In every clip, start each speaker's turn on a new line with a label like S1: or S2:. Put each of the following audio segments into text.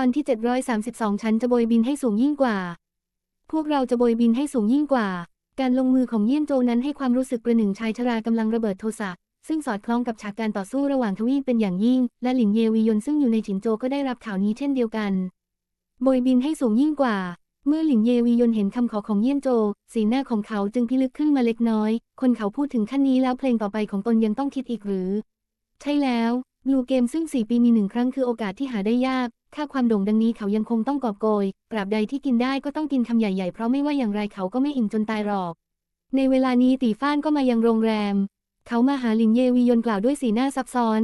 S1: ตอนที่ 732 ฉันจะโบยบินให้สูงยิ่งกว่า พวกเราจะโบยบินให้สูงยิ่งกว่า การลงมือของเยี่ยนโจนั้นให้ความรู้สึกประหนึ่งชายชรากำลังระเบิดโทสะซึ่งสอดคล้องกับฉากการต่อสู้ระหว่างทวีปเป็นอย่างยิ่ง และหลินเยวียนซึ่งอยู่ในฉินโจก็ได้รับข่าวนี้เช่นเดียวกัน โบยบินให้สูงยิ่งกว่า เมื่อหลินเยวียนเห็นคำขอของเยี่ยนโจ สีหน้าของเขาจึงพิลึกขึ้นมาเล็กน้อย คนเขาพูดถึงขั้นนี้แล้วเพลงต่อไปของตนยังต้องคิดอีกหรือ ใช่แล้ว บลูเกมซึ่ง 4 ปีมีหนึ่งครั้งคือโอกาสที่หาได้ยาก ค่าความโด่งดังนี้เขายังคงต้องกอบโกยปราบใดที่กินได้ก็ต้องกินคำใหญ่ๆ เพราะไม่ว่าอย่างไรเขาก็ไม่อิ่มจนตายหรอก ในเวลานี้ตีฟ้านก็มายังโรงแรม เขามาหาหลินเยวียนกล่าวด้วยสีหน้าซับซ้อน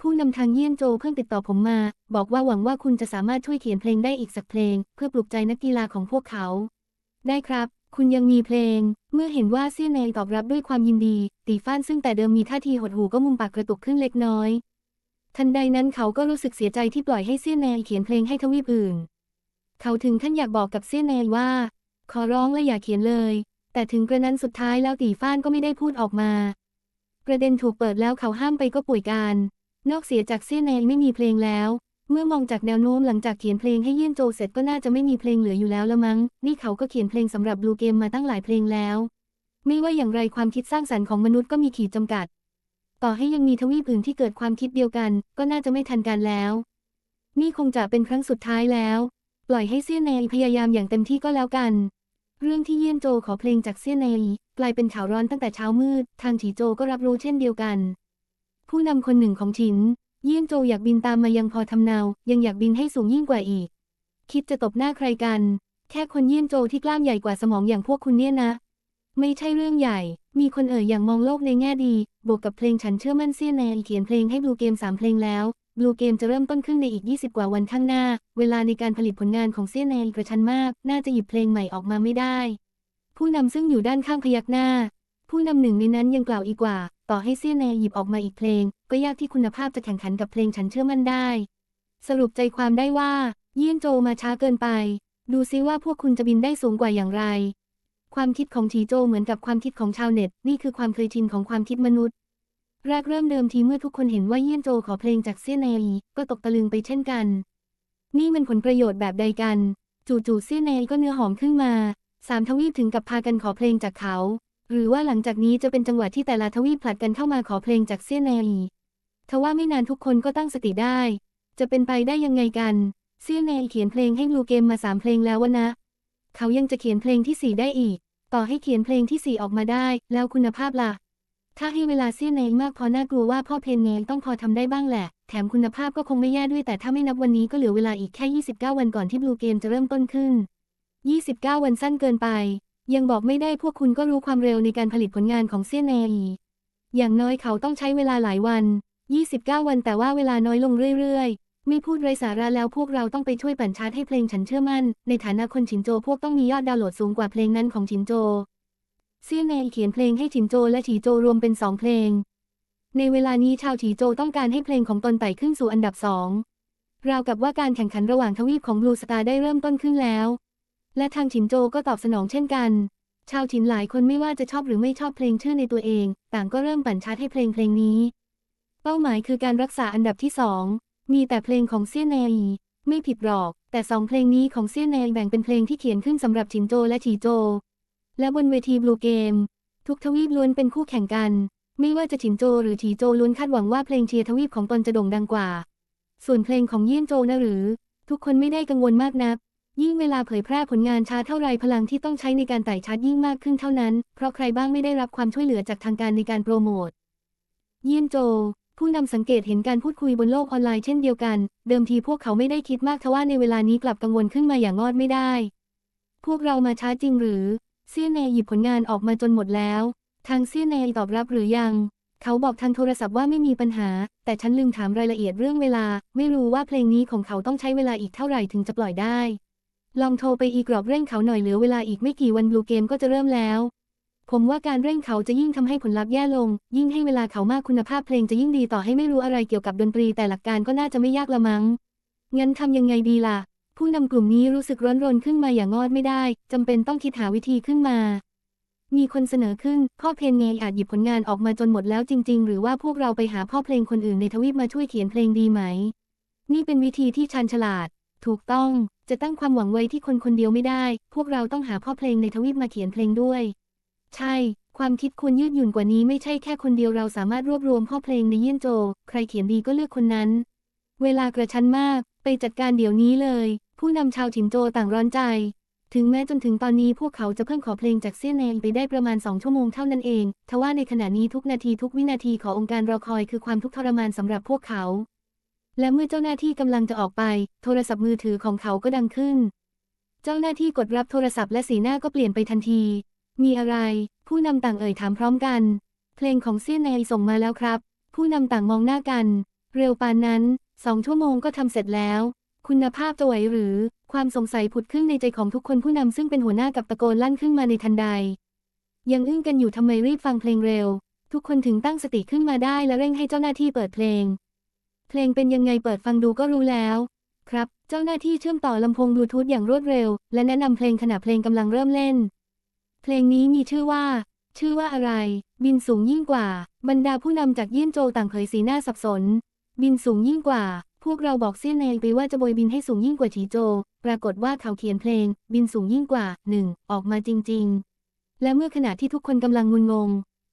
S1: ผู้นำทางเยี่ยนโจเพิ่งติดต่อผมมา บอกว่าหวังว่าคุณจะสามารถช่วยเขียนเพลงได้อีกสักเพลง เพื่อปลุกใจนักกีฬาของพวกเขา ได้ครับคุณยังมีเพลง เมื่อเห็นว่าเซี่ยนเนยตอบรับด้วยความยินดี ตีฟ้านซึ่งแต่เดิมมีท่าทีหดหู่ก็มุมปากกระตุกขึ้นเล็กน้อย ทันใดนั้นเขาก็รู้สึกเสียใจที่ปล่อยให้เซี่ยนเนยเขียนเพลงให้ทวีปอื่น เขาถึงขั้นอยากบอกกับเซี่ยนเนยว่า ขอร้องและอย่าเขียนเลย แต่ถึงกระนั้นสุดท้ายแล้วตีฟ้านก็ไม่ได้พูดออกมา ประเด็นถูกเปิดแล้วเขาห้ามไปก็ป่วยการ นอกเสียจากเซี่ยนเนยไม่มีเพลงแล้ว เมื่อมองจากแนวโน้มหลังจากเขียนเพลงให้เยี่ยนโจเสร็จก็น่าจะไม่มีเพลงเหลืออยู่แล้วละมั้ง นี่เขาก็เขียนเพลงสำหรับบลูเกมมาตั้งหลายเพลงแล้ว ไม่ว่าอย่างไรความคิดสร้างสรรค์ของมนุษย์ก็มีขีดจำกัด ต่อให้ยังมีทวีปอื่นที่เกิดความคิดเดียวกัน ก็น่าจะไม่ทันการแล้ว นี่คงจะเป็นครั้งสุดท้ายแล้ว ปล่อยให้เซี่ยนเนยพยายามอย่างเต็มที่ก็แล้วกัน เรื่องที่เยี่ยนโจขอเพลงจากเซี่ยนเนยกลายเป็นข่าวร้อนตั้งแต่เช้ามืด ทางฉีโจก็รับรู้เช่นเดียวกัน ผู้นำคนหนึ่งของฉิน เยี่ยนโจอยากบินตามมายังพอทำเนา ยังอยากบินให้สูงยิ่งกว่าอีก คิดจะตบหน้าใครกัน แค่คนเยี่ยนโจที่กล้ามใหญ่กว่าสมองอย่างพวกคุณเนี่ยนะ ไม่ใช่เรื่องใหญ่ มีคนเอ่ยอย่างมองโลกในแง่ดี บวกกับเพลงฉันเชื่อมั่นเซียนแนนเขียนเพลงให้บลูเกมสามเพลงแล้ว บลูเกมจะเริ่มต้นขึ้นในอีก 20 กว่าวันข้างหน้า เวลาในการผลิตผลงานของเซียนแนนกระชั้นมาก น่าจะหยิบเพลงใหม่ออกมาไม่ได้ ผู้นำซึ่งอยู่ด้านข้างพยักหน้า ผู้นำหนึ่งในนั้นยังกล่าวอีกว่า ต่อให้เซียนแนนหยิบออกมาอีกเพลง ก็ยากที่คุณภาพจะแข่งขันกับเพลงฉันเชื่อมั่นได้ สรุปใจความได้ว่า เยี่ยนโจมาช้าเกินไป ดูซิว่าพวกคุณจะบินได้สูงกว่าอย่างไร ความคิดของชีโจเหมือนกับความคิดของชาวเน็ต นี่คือความเคยชินของความคิดมนุษย์ แรกเริ่มเดิมทีเมื่อทุกคนเห็นว่าเยี่ยนโจขอเพลงจากเซียนเนยก็ตกตะลึงไปเช่นกัน นี่มันผลประโยชน์แบบใดกัน จู่ๆเซียนเนยก็เนื้อหอมขึ้นมา สามทวีปถึงกับพากันขอเพลงจากเขา หรือว่าหลังจากนี้จะเป็นจังหวะที่แต่ละทวีปผลัดกันเข้ามาขอเพลงจากเซียนเนยทว่าไม่นานทุกคนก็ตั้งสติได้ จะเป็นไปได้ยังไงกันเซียนเนยเขียนเพลงให้ลูเกมมาสามเพลงแล้ววะนะ เขายังจะเขียนเพลงที่สี่ได้อีก ต่อให้เขียนเพลงที่สี่ออกมาได้ แล้วคุณภาพล่ะ ถ้าให้เวลาเซียนเนยมากพอน่ากลัวว่าพ่อเพนเนยต้องพอทำได้บ้างแหละ แถมคุณภาพก็คงไม่แย่ด้วยแต่ถ้าไม่นับวันนี้ก็เหลือเวลาอีกแค่ 29 วันก่อนที่บลูเกมจะเริ่มต้นขึ้น 29 วันสั้นเกินไป ยังบอกไม่ได้พวกคุณก็รู้ความเร็วในการผลิตผลงานของเซียนเนยอย่างน้อยเขาต้องใช้เวลาหลายวัน 29 วันแต่ว่าเวลาน้อยลงเรื่อยๆ ไม่พูดไรสาระแล้วพวกเราต้องไปช่วยปั่นชาร์ตให้เพลงฉันเชื่อมั่น ในฐานะคนฉินโจพวกต้องมียอดดาวน์โหลดสูงกว่าเพลงนั้นของฉินโจ เซียนเนยเขียนเพลงให้ฉินโจและฉีโจรวมเป็นสองเพลง ในเวลานี้ชาวฉีโจต้องการให้เพลงของตนไต่ขึ้นสู่อันดับสองราวกับว่าการแข่งขันระหว่างทวีปของบลูสตาร์ได้เริ่มต้นขึ้นแล้ว และทางฉินโจก็ตอบสนองเช่นกัน ชาวฉินหลายคนไม่ว่าจะชอบหรือไม่ชอบเพลงชื่อในตัวเอง ต่างก็เริ่มปั่นชาร์ตให้เพลงเพลงนี้ เป้าหมายคือการรักษาอันดับที่สอง มีแต่เพลงของเซี่ยนเนยไม่ผิดหรอก แต่สองเพลงนี้ของเซี่ยนเนยแบ่งเป็นเพลงที่เขียนขึ้นสำหรับฉินโจและฉีโจ และบนเวทีบลูเกม ทุกทวีปล้วนเป็นคู่แข่งกัน ไม่ว่าจะฉินโจหรือฉีโจล้วนคาดหวังว่าเพลงเชียร์ทวีปของตนจะโด่งดังกว่า ส่วนเพลงของเยี่ยนโจนะหรือ ทุกคนไม่ได้กังวลมากนัก ยิ่งเวลาเผยแพร่ผลงานช้าเท่าไรพลังที่ต้องใช้ในการไต่ชาร์ตยิ่งมากขึ้นเท่านั้น เพราะใครบ้างไม่ได้รับความช่วยเหลือจากทางการในการโปรโมท เยี่ยนโจ ผู้นำสังเกตเห็นการพูดคุยบนโลกออนไลน์เช่นเดียวกัน เดิมทีพวกเขาไม่ได้คิดมากทว่าในเวลานี้กลับกังวลขึ้นมาอย่างงอดไม่ได้ พวกเรามาช้าจริงหรือเซียนเนยหยิบผลงานออกมาจนหมดแล้ว ทางเซียนเนยตอบรับหรือยัง เขาบอกทางโทรศัพท์ว่าไม่มีปัญหา แต่ฉันลืมถามรายละเอียดเรื่องเวลา ไม่รู้ว่าเพลงนี้ของเขาต้องใช้เวลาอีกเท่าไหร่ถึงจะปล่อยได้ ลองโทรไปอีกรอบเร่งเขาหน่อยเหลือเวลาอีกไม่กี่วันบลูเกมก็จะเริ่มแล้ว ผมว่าการเร่งเขาจะยิ่งทำให้ผลลัพธ์แย่ลง ยิ่งให้เวลาเขามากคุณภาพเพลงจะยิ่งดีต่อให้ไม่รู้อะไรเกี่ยวกับดนตรีแต่หลักการก็น่าจะไม่ยากละมั้ง งั้นทำยังไงดีล่ะ ผู้นำกลุ่มนี้รู้สึกร้อนรนขึ้นมาอย่างงอดไม่ได้จำเป็นต้องคิดหาวิธีขึ้นมา มีคนเสนอขึ้น พ่อเพลงเงยอาจหยิบผลงานออกมาจนหมดแล้วจริง ๆ หรือว่าพวกเราไปหาพ่อเพลงคนอื่นในทวีปมาช่วยเขียนเพลงดีไหม นี่เป็นวิธีที่ชันฉลาด ถูกต้อง จะตั้งความหวังไว้ที่คนคนเดียวไม่ได้ พวกเราต้องหาพ่อเพลงในทวีปมาเขียนเพลงด้วย ใช่ ความคิดควรยืดหยุ่นกว่านี้ไม่ใช่แค่คนเดียวเราสามารถรวบรวมพ่อเพลงในเยี่ยนโจ ใครเขียนดีก็เลือกคนนั้น เวลากระชั้นมาก ไปจัดการเดี๋ยวนี้เลย ผู้นำชาวฉินโจต่างร้อนใจ ถึงแม้จนถึงตอนนี้พวกเขาจะเพิ่งขอเพลงจากเซี่ยนแนงไปได้ประมาณสองชั่วโมงเท่านั้นเอง ทว่าในขณะนี้ทุกนาทีทุกวินาทีขององค์การรอคอยคือความทุกข์ทรมานสำหรับพวกเขา และเมื่อเจ้าหน้าที่กำลังจะออกไป โทรศัพท์มือถือของเขาก็ดังขึ้น เจ้าหน้าที่กดรับโทรศัพท์และสีหน้าก็เปลี่ยนไปทันที มีอะไร ผู้นำต่างเอ่ยถามพร้อมกัน เพลงของเซียนแนงส่งมาแล้วครับ ผู้นำต่างมองหน้ากัน เร็วปานนั้นสองชั่วโมงก็ทำเสร็จแล้ว คุณภาพจะไหวหรือ ความสงสัยผุดขึ้นในใจของทุกคนผู้นำซึ่งเป็นหัวหน้ากับตะโกนลั่นขึ้นมาในทันใด ยังอึ้งกันอยู่ทำไมรีบฟังเพลงเร็ว ทุกคนถึงตั้งสติขึ้นมาได้และเร่งให้เจ้าหน้าที่เปิดเพลง เพลงเป็นยังไงเปิดฟังดูก็รู้แล้ว ครับ เจ้าหน้าที่เชื่อมต่อลำโพงบลูทูธอย่างรวดเร็ว และแนะนำเพลงขณะเพลงกำลังเริ่มเล่น เพลงนี้มีชื่อว่า ชื่อว่าอะไร บินสูงยิ่งกว่า บรรดาผู้นำจากเยี่ยนโจต่างเผยสีหน้าสับสน บินสูงยิ่งกว่า พวกเราบอกเซี่ยนเนยไปว่าจะโบยบินให้สูงยิ่งกว่าฉีโจ ปรากฏว่าเขาเขียนเพลง บินสูงยิ่งกว่าหนึ่งออกมาจริง ๆ และเมื่อขณะที่ทุกคนกำลังงุนงง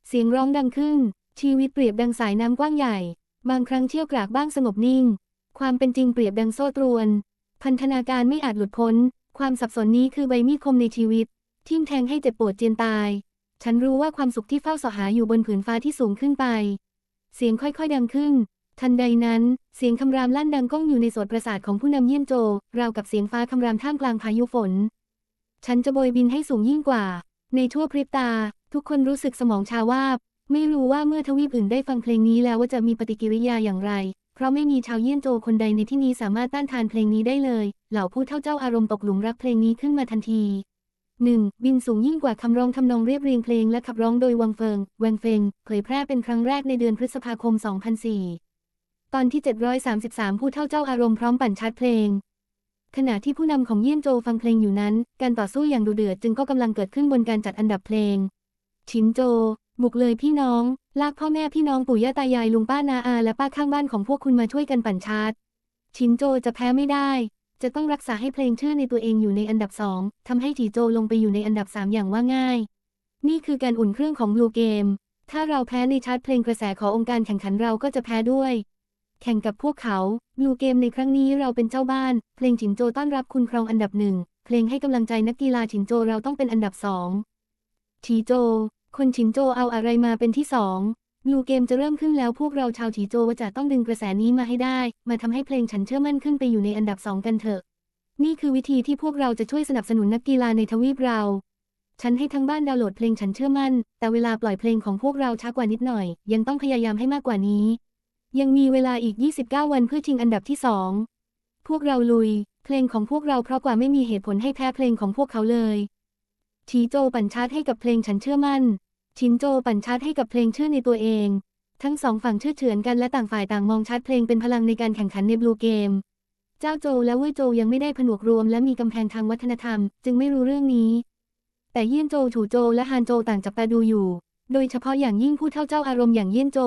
S1: เสียงร้องดังขึ้น ชีวิตเปรียบดังสายน้ำกว้างใหญ่ บางครั้งเชี่ยวกรากบ้างสงบนิ่ง ความเป็นจริงเปรียบดังโซ่ตรวน พันธนาการไม่อาจหลุดพ้น ความสับสนนี้คือใบมีดคมในชีวิต ทิ่มแทงให้เจ็บปวดเจียนตาย ฉันรู้ว่าความสุขที่เฝ้าสหาอยู่บนผืนฟ้าที่สูงขึ้นไป เสียงค่อยๆดังขึ้น ทันใดนั้น เสียงคำรามลั่นดังก้องอยู่ในโสตประสาทของผู้นำเยี่ยนโจ ราวกับเสียงฟ้าคำรามท่ามกลางพายุฝน ฉันจะโบยบินให้สูงยิ่งกว่า ในชั่วพริบตา ทุกคนรู้สึกสมองชาวาบ ไม่รู้ว่าเมื่อทวีปอื่นได้ฟังเพลงนี้แล้วว่าจะมีปฏิกิริยาอย่างไร เพราะไม่มีชาวเยี่ยนโจคนใดในที่นี้สามารถต้านทานเพลงนี้ได้เลย เหล่าผู้เท่าเจ้าอารมณ์ตกหลุมรักเพลงนี้ขึ้นมาทันที 1. บินสูงยิ่งกว่าคำร้องทำนองเรียบเรียงเพลงและขับร้องโดยวังเฟิง แวงเฟง เผยแพร่เป็นครั้งแรกในเดือนพฤษภาคม 2004 ตอนที่ 733 ผู้เท่าเจ้าอารมณ์พร้อมปั่นชาร์ตเพลง ขณะที่ผู้นำของเยี่ยนโจฟังเพลงอยู่นั้น การต่อสู้อย่างดุเดือดจึงก็กำลังเกิดขึ้นบนการจัดอันดับเพลง ชินโจ บุกเลยพี่น้อง ลากพ่อแม่พี่น้องปู่ย่าตายายลุงป้านาอาและป้าข้างบ้านของพวกคุณมาช่วยกันปั่นชาร์ตชินโจจะแพ้ไม่ได้ จะต้องรักษาให้เพลงชื่อในตัวเองอยู่ในอันดับสองทำให้จีโจลงไปอยู่ในอันดับสามอย่างว่าง่าย นี่คือการอุ่นเครื่องของบลูเกมถ้าเราแพ้ในชาร์ตเพลงกระแสขององค์การแข่งขันเราก็จะแพ้ด้วย แข่งกับพวกเขาบลูเกมในครั้งนี้เราเป็นเจ้าบ้าน เพลงฉินโจต้อนรับคุณครองอันดับหนึ่ง เพลงให้กำลังใจนักกีฬาฉินโจเราต้องเป็นอันดับสองฉีโจ คนฉินโจเอาอะไรมาเป็นที่สอง ลูเกมจะเริ่มขึ้นแล้วพวกเราชาวฉีโจวจะต้องดึงกระแสนี้มาให้ได้ มาทำให้เพลงฉันเชื่อมั่นขึ้นไปอยู่ในอันดับสองกันเถอะ นี่คือวิธีที่พวกเราจะช่วยสนับสนุนนักกีฬาในทวีปเรา ฉันให้ทั้งบ้านดาวน์โหลดเพลงฉันเชื่อมั่น แต่เวลาปล่อยเพลงของพวกเราช้ากว่านิดหน่อย ยังต้องพยายามให้มากกว่านี้ ยังมีเวลาอีก 29 วันเพื่อชิงอันดับที่สองพวกเราลุย เพลงของพวกเราเพราะกว่าไม่มีเหตุผลให้แพ้เพลงของพวกเขาเลยชีโจปั่นชาร์ตให้กับเพลงฉันเชื่อมั่น ชินโจปั่นชาร์ตให้กับเพลงชื่อในตัวเอง ทั้งสองฝั่งเชื่อเฉือนกันและต่างฝ่ายต่างมองชาร์ตเพลงเป็นพลังในการแข่งขันในบลูเกม เจ้าโจและเว่ยโจยังไม่ได้ผนวกรวมและมีกำแพงทางวัฒนธรรม จึงไม่รู้เรื่องนี้ แต่เยี่ยนโจฉูโจและฮานโจต่างจับตาดูอยู่ โดยเฉพาะอย่างยิ่งผู้เท่าเจ้าอารมณ์อย่างเยี่ยนโจ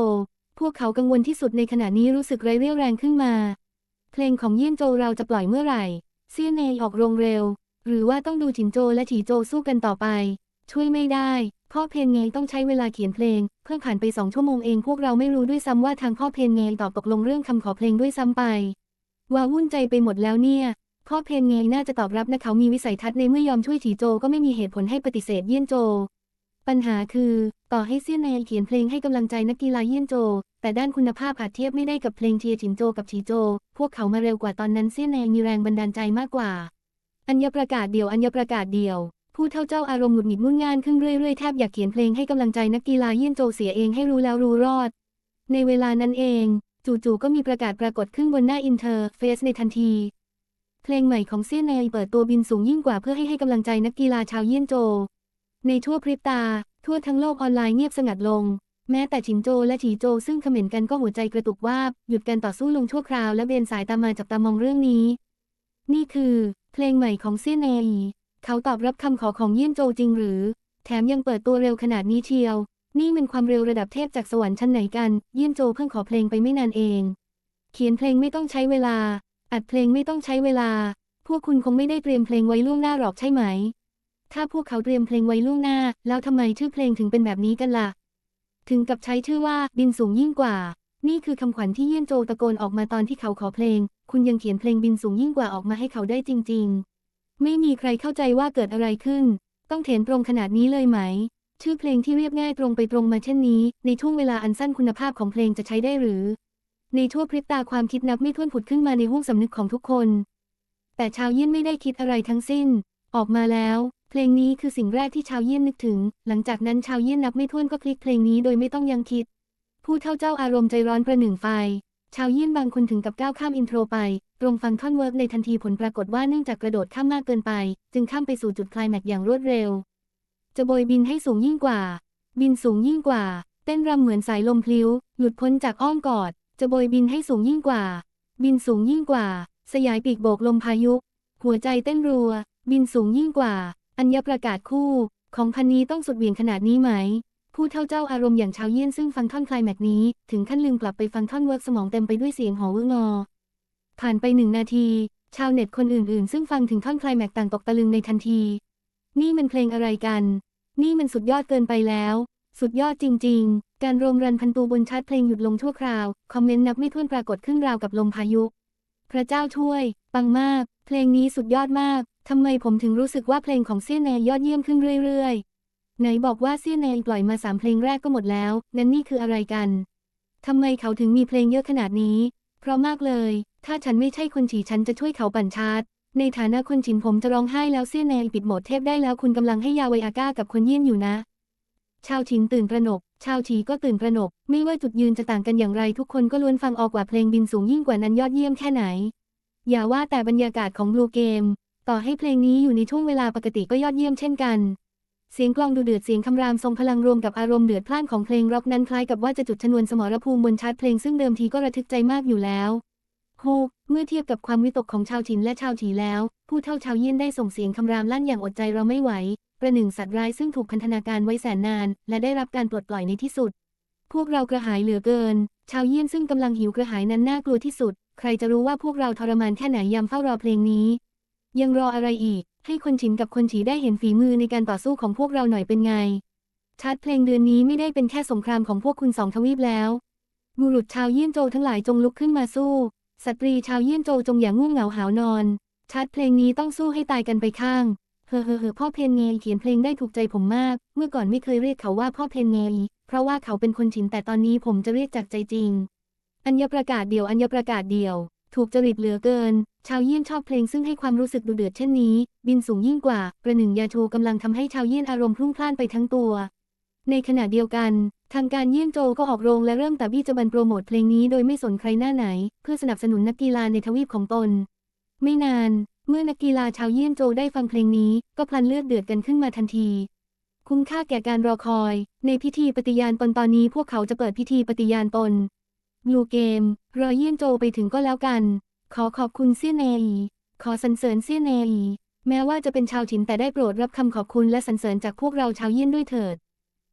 S1: พวกเขากังวลที่สุดในขณะนี้รู้สึกไร้เรี่ยวแรงขึ้นมา เพลงของเยี่ยนโจเราจะปล่อยเมื่อไหร่เซี่ยนเนยออกโรงเร็ว หรือว่าต้องดูจินโจและฉีโจสู้กันต่อไป ช่วยไม่ได้ พ่อเพนเงยต้องใช้เวลาเขียนเพลง เพิ่งผ่านไปสองชั่วโมงเองพวกเราไม่รู้ด้วยซ้ำว่าทางพ่อเพนเงยตอบตกลงเรื่องคำขอเพลงด้วยซ้ำไปว่าวุ่นใจไปหมดแล้วเนี่ยพ่อเพนเงยน่าจะตอบรับนะเขามีวิสัยทัศน์ในเมื่อยอมช่วยฉีโจก็ไม่มีเหตุผลให้ปฏิเสธเยี่ยนโจ ปัญหาคือ ต่อให้เซียนเนยเขียนเพลงให้กำลังใจนักกีฬาเยี่ยนโจ แต่ด้านคุณภาพอาจเทียบไม่ได้กับเพลงเชียร์ฉินโจกับฉีโจ พวกเขามาเร็วกว่าตอนนั้นเซียนเนยมีแรงบันดาลใจมากกว่า อัญญประกาศเดียวอัญญประกาศเดียว ผู้เท่าเจ้าอารมณ์หงุดหงิดมุ่นง่านขึ้นเรื่อยๆ แทบอยากเขียนเพลงให้กำลังใจนักกีฬาเยี่ยนโจเสียเองให้รู้แล้วรู้รอด ในเวลานั้นเอง จู่ๆก็มีประกาศปรากฏขึ้นบนหน้าอินเทอร์เฟซในทันที เพลงใหม่ของเซียนเนยเปิดตัวบินสูงยิ่งกว่าเพื่อให้ให้กำลังใจนักกีฬาชาวเยี่ยนโจ ในทั่วพริบตา ทั่วทั้งโลกออนไลน์เงียบสงัดลง แม้แต่ฉินโจและฉีโจซึ่งเขม่นกันก็หัวใจกระตุกว่าหยุดการต่อสู้ลงชั่วคราวและเบนสายตามมาจับตามองเรื่องนี้ นี่คือ เพลงใหม่ของเซียนเนย เขาตอบรับคำขอของเยี่ยนโจจริงหรือ แถมยังเปิดตัวเร็วขนาดนี้เชียว นี่เป็นความเร็วระดับเทพจากสวรรค์ชั้นไหนกัน เยี่ยนโจเพิ่งขอเพลงไปไม่นานเอง เขียนเพลงไม่ต้องใช้เวลา อัดเพลงไม่ต้องใช้เวลา พวกคุณคงไม่ได้เตรียมเพลงไว้ล่วงหน้าหรอกใช่ไหม ถ้าพวกเขาเตรียมเพลงไว้ล่วงหน้า แล้วทำไมชื่อเพลงถึงเป็นแบบนี้กันล่ะ ถึงกับใช้ชื่อว่าบินสูงยิ่งกว่า นี่คือคำขวัญที่เยี่ยนโจตะโกนออกมาตอนที่เขาขอเพลง คุณยังเขียนเพลงบินสูงยิ่งกว่าออกมาให้เขาได้จริง ๆ ไม่มีใครเข้าใจว่าเกิดอะไรขึ้น ต้องเถนตรงขนาดนี้เลยไหม ชื่อเพลงที่เรียบง่ายตรงไปตรงมาเช่นนี้ ในช่วงเวลาอันสั้นคุณภาพของเพลงจะใช้ได้หรือ ในชั่วพริบตาความคิดนับไม่ถ้วนผุดขึ้นมาในห้วงสำนึกของทุกคน แต่ชาวเยี่ยนไม่ได้คิดอะไรทั้งสิ้น ออกมาแล้ว เพลงนี้คือสิ่งแรกที่ชาวเยี่ยนนึกถึง หลังจากนั้นชาวเยี่ยนนับไม่ถ้วนก็คลิกเพลงนี้โดยไม่ต้องยังคิด ผู้เท่าเจ้าอารมณ์ใจร้อนประหนึ่งไฟ ชาวเยี่ยนบางคนถึงกับก้าวข้ามอินโทรไป ตรงฟังท่อนเวิร์กในทันทีผลปรากฏว่าเนื่องจากกระโดดข้ามมากเกินไป จึงข้ามไปสู่จุดคลายแม็กอย่างรวดเร็ว จะโบยบินให้สูงยิ่งกว่า บินสูงยิ่งกว่า เต้นรำเหมือนสายลมพลิ้ว หลุดพ้นจากอ้อมกอด จะโบยบินให้สูงยิ่งกว่า บินสูงยิ่งกว่า สยายปีกโบกลมพายุ หัวใจเต้นรัว บินสูงยิ่งกว่า อัญญประกาศคู่ ของพันนี้ต้องสุดเหวี่ยงขนาดนี้ไหม ผู้เท่าเจ้าอารมณ์อย่างชาวเยี่ยนซึ่งฟังท่อนคลายแม็กนี้ ถึงขั้นลืมกลับไปฟังท่อนเวิร์กสมองเต็มไปด้วยเสียงหอวืองอ ผ่านไปหนึ่งนาที ชาวเน็ตคนอื่นๆ ซึ่งฟังถึงท่อนคลายแม็กต่างตกตะลึงในทันที นี่มันเพลงอะไรกัน นี่มันสุดยอดเกินไปแล้ว สุดยอดจริง ๆ การรวมรันพันตูบนชาร์ตเพลงหยุดลงชั่วคราว คอมเมนต์นับไม่ถ้วนปรากฏขึ้นราวกับลมพายุ พระเจ้าช่วย ปังมาก เพลงนี้สุดยอดมากทำไมผมถึงรู้สึกว่าเพลงของเซี่ยนแนยอดเยี่ยมขึ้นเรื่อยๆ ไหนบอกว่าเซี่ยนแนปล่อยมาสามเพลงแรกก็หมดแล้ว นั่นนี่คืออะไรกัน ทำไมเขาถึงมีเพลงเยอะขนาดนี้ เพราะมากเลย ถ้าฉันไม่ใช่คนฉีฉันจะช่วยเขาปั่นชาร์ตในฐานะคนฉินผมจะร้องไห้แล้วเซี่ยนแนปิดโหมดเทพได้แล้วคุณกำลังให้ยาเวอาก้ากับคนเยี่ยนอยู่นะ ชาวฉินตื่นตระหนก ชาวฉีก็ตื่นตระหนก ไม่ว่าจุดยืนจะต่างกันอย่างไรทุกคนก็ล้วนฟังออกว่าเพลงบินสูงยิ่งกว่านั้นยอดเยี่ยมแค่ไหน อย่าว่าแต่บรรยากาศของบลูเกม ต่อให้เพลงนี้อยู่ในช่วงเวลาปกติก็ยอดเยี่ยมเช่นกัน เสียงกลองดูเดือดเสียงคำรามทรงพลังรวมกับอารมณ์เดือดพล่านของเพลงร็อกนั้นคล้ายกับว่าจะจุดชนวนสมรภูมิบนชาร์ตเพลงซึ่งเดิมทีก็ระทึกใจมากอยู่แล้วโฮเมื่อเทียบกับความวิตกของชาวฉินและชาวฉีแล้ว ผู้เท่าชาวเยี่ยนได้ส่งเสียงคำรามลั่นอย่างอดใจเราไม่ไหว ประหนึ่งสัตว์ร้ายซึ่งถูกพันธนาการไว้แสนนาน และได้รับการปลดปล่อยในที่สุด พวกเรากระหายเหลือเกิน ชาวเยี่ยนซึ่งกำลังหิวกระหายนั้นน่ากลัวที่สุด ใครจะรู้ว่าพวกเราทรมานแค่ไหนยามเฝ้ารอเพลงนี้ ยังรออะไรอีก ให้คนฉินกับคนฉีได้เห็นฝีมือในการต่อสู้ของพวกเราหน่อยเป็นไง ชาร์ตเพลงเดือนนี้ไม่ได้เป็นแค่สงครามของพวกคุณสองทวีปแล้ว บุรุษชาวเยี่ยนโจทั้งหลายจงลุกขึ้นมาสู้ สตรีชาวเยี่ยนโจจงอย่างง่วงเหงาหาวนอน ชาร์ตเพลงนี้ต้องสู้ให้ตายกันไปข้าง เฮ้อเฮ้อเฮ้อพ่อเพนเงยเขียนเพลงได้ถูกใจผมมาก เมื่อก่อนไม่เคยเรียกเขาว่าพ่อเพนเงยเพราะว่าเขาเป็นคนฉินแต่ตอนนี้ผมจะเรียกจากใจจริง อัญญประกาศเดียวอัญญประกาศเดียว ถูกจริตเหลือเกิน ชาวเยี่ยนชอบเพลงซึ่งให้ความรู้สึกดุเดือดเช่นนี้ บินสูงยิ่งกว่า ประหนึ่งยาโชกำลังทำให้ชาวเยี่ยนอารมณ์พรุ่งพล่านไปทั้งตัว ในขณะเดียวกัน ทางการเยี่ยนโจก็ออกโรงและเริ่มต่บี้จะบันโปรโมทเพลงนี้โดยไม่สนใครหน้าไหน เพื่อสนับสนุนนักกีฬาในทวีปของตน ไม่นาน เมื่อนักกีฬาชาวเยี่ยนโจได้ฟังเพลงนี้ ก็พลันเลือดเดือดกันขึ้นมาทันทีคุ้มค่าแก่การรอคอย ในพิธีปฏิญาณตนตอนนี้พวกเขาจะเปิดพิธีปฏิญาณตน บลูเกม รอเยี่ยนโจไปถึงก็แล้วกัน ขอขอบคุณเซี่ยนเนอีขอสรรเสริญเซี่ยนเนอีแม้ว่าจะเป็นชาวฉินแต่ได้โปรดรับคำขอบคุณและสรรเสริญจากพวกเราชาวเยี่ยนด้วยเถิด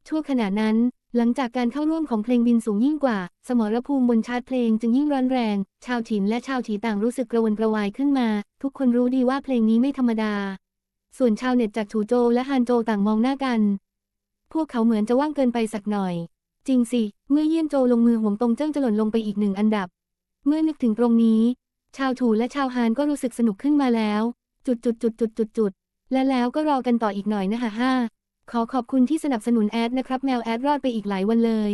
S1: ชั่วขณะนั้น หลังจากการเข้าร่วมของเพลงบินสูงยิ่งกว่า สมรภูมิบนชาร์ตเพลงจึงยิ่งร้อนแรง ชาวฉินและชาวฉีต่างรู้สึกกระวนกระวายขึ้นมา ทุกคนรู้ดีว่าเพลงนี้ไม่ธรรมดา ส่วนชาวเน็ตจากฉูโจ และฮานโจต่างมองหน้ากัน พวกเขาเหมือนจะว่างเกินไปสักหน่อย จริงสิ เมื่อเยี่ยนโจลงมือห่วงตรงเจิ้งจะหล่นลงไปอีกหนึ่งอันดับ เมื่อนึกถึงตรงนี้ ชาวถูและชาวฮานก็รู้สึกสนุกขึ้นมาแล้ว จุดจุดจุดจุดจุดจุดและแล้วก็รอกันต่ออีกหน่อยนะฮะห้าขอขอบคุณที่สนับสนุนแอดนะครับ แมวแอดรอดไปอีกหลายวันเลย